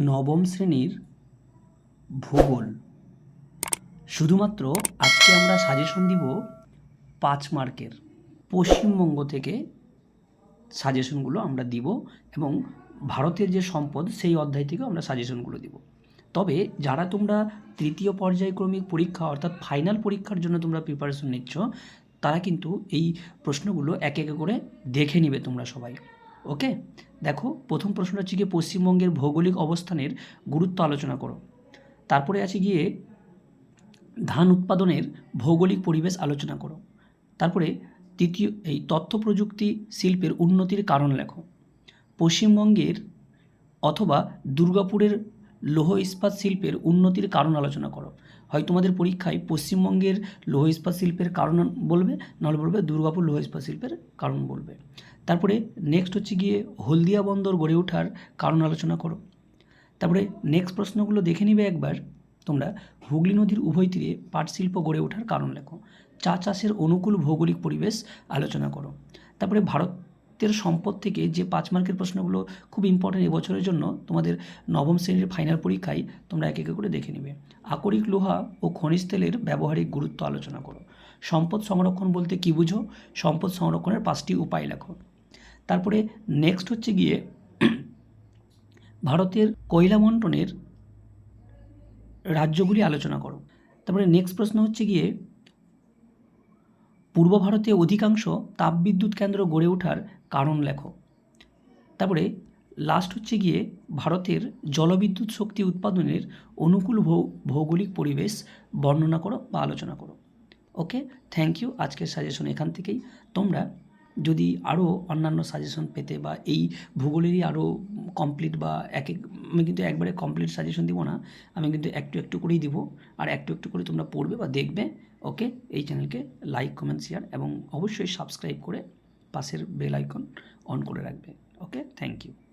নবম শ্রেণির ভূগোল। শুধুমাত্র আজকে আমরা সাজেশন দিব পাঁচ মার্কের। পশ্চিমবঙ্গ থেকে সাজেশনগুলো আমরা দিব এবং ভারতের যে সম্পদ, সেই অধ্যায় থেকে আমরা সাজেশনগুলো দিব। তবে যারা তোমরা তৃতীয় পর্যায়ক্রমিক পরীক্ষা, অর্থাৎ ফাইনাল পরীক্ষার জন্য তোমরা প্রিপারেশন নিচ্ছ, তারা কিন্তু এই প্রশ্নগুলো এক এক করে দেখে নিবে তোমরা সবাই। ওকে দেখো, প্রথম প্রশ্ন হচ্ছে গিয়ে পশ্চিমবঙ্গের ভৌগোলিক অবস্থানের গুরুত্ব আলোচনা করো। তারপরে আছে গিয়ে ধান উৎপাদনের ভৌগোলিক পরিবেশ আলোচনা করো। তারপরে তৃতীয়, এই তথ্য প্রযুক্তি শিল্পের উন্নতির কারণ লেখো। পশ্চিমবঙ্গের অথবা দুর্গাপুরের লৌহ ইস্পাত শিল্পের উন্নতির কারণ আলোচনা করো। হয় তোমাদের পরীক্ষায় পশ্চিমবঙ্গের লৌহ ইস্পাত শিল্পের কারণ বলবে, নাহলে বলবে দুর্গাপুর লৌহ ইস্পাত শিল্পের কারণ বলবে। তারপরে নেক্সট হচ্ছে গিয়ে হলদিয়া বন্দর গড়ে ওঠার কারণ আলোচনা করো। তারপরে নেক্সট প্রশ্নগুলো দেখে নিবে একবার, তোমরা হুগলি নদীর উভয় তীরে পাট শিল্প গড়ে ওঠার কারণ লেখো। চা চাষের অনুকূল ভৌগোলিক পরিবেশ আলোচনা করো। তারপরে ভারতের সম্পদ থেকে যে পাঁচ মার্কের প্রশ্নগুলো খুব ইম্পর্টেন্ট এবছরের জন্য তোমাদের নবম শ্রেণির ফাইনাল পরীক্ষায় তোমরা এক এক করে দেখে নেবে। আকরিক লোহা ও খনিজ তেলের ব্যবহারিক গুরুত্ব আলোচনা করো। সম্পদ সংরক্ষণ বলতে কী বুঝো? সম্পদ সংরক্ষণের পাঁচটি উপায় লেখো। তারপরে নেক্সট হচ্ছে গিয়ে ভারতের কয়লা বন্টনের রাজ্যগুলি আলোচনা করো। তারপরে নেক্সট প্রশ্ন হচ্ছে গিয়ে পূর্ব ভারতে অধিকাংশ তাপবিদ্যুৎ কেন্দ্র গড়ে ওঠার কারণ লেখো। তারপরে লাস্ট হচ্ছে গিয়ে ভারতের জলবিদ্যুৎ শক্তি উৎপাদনের অনুকূল ভৌগোলিক পরিবেশ বর্ণনা করো বা আলোচনা করো। ওকে থ্যাংক ইউ আজকের সাজেশন এখান থেকেই। তোমরা যদি আরও অন্যান্য সাজেশন পেতে বা এই ভূগোলেরই আরও কমপ্লিট বা এক এক আমি কিন্তু একবারে কমপ্লিট সাজেশন দিব না, আমি কিন্তু একটু একটু করেই দিব। আর একটু একটু করে তোমরা পড়বে বা দেখবে ওকে এই চ্যানেলকে লাইক কমেন্ট শেয়ার এবং অবশ্যই সাবস্ক্রাইব করে পাশের বেল আইকন অন করে রাখবে ওকে থ্যাংক ইউ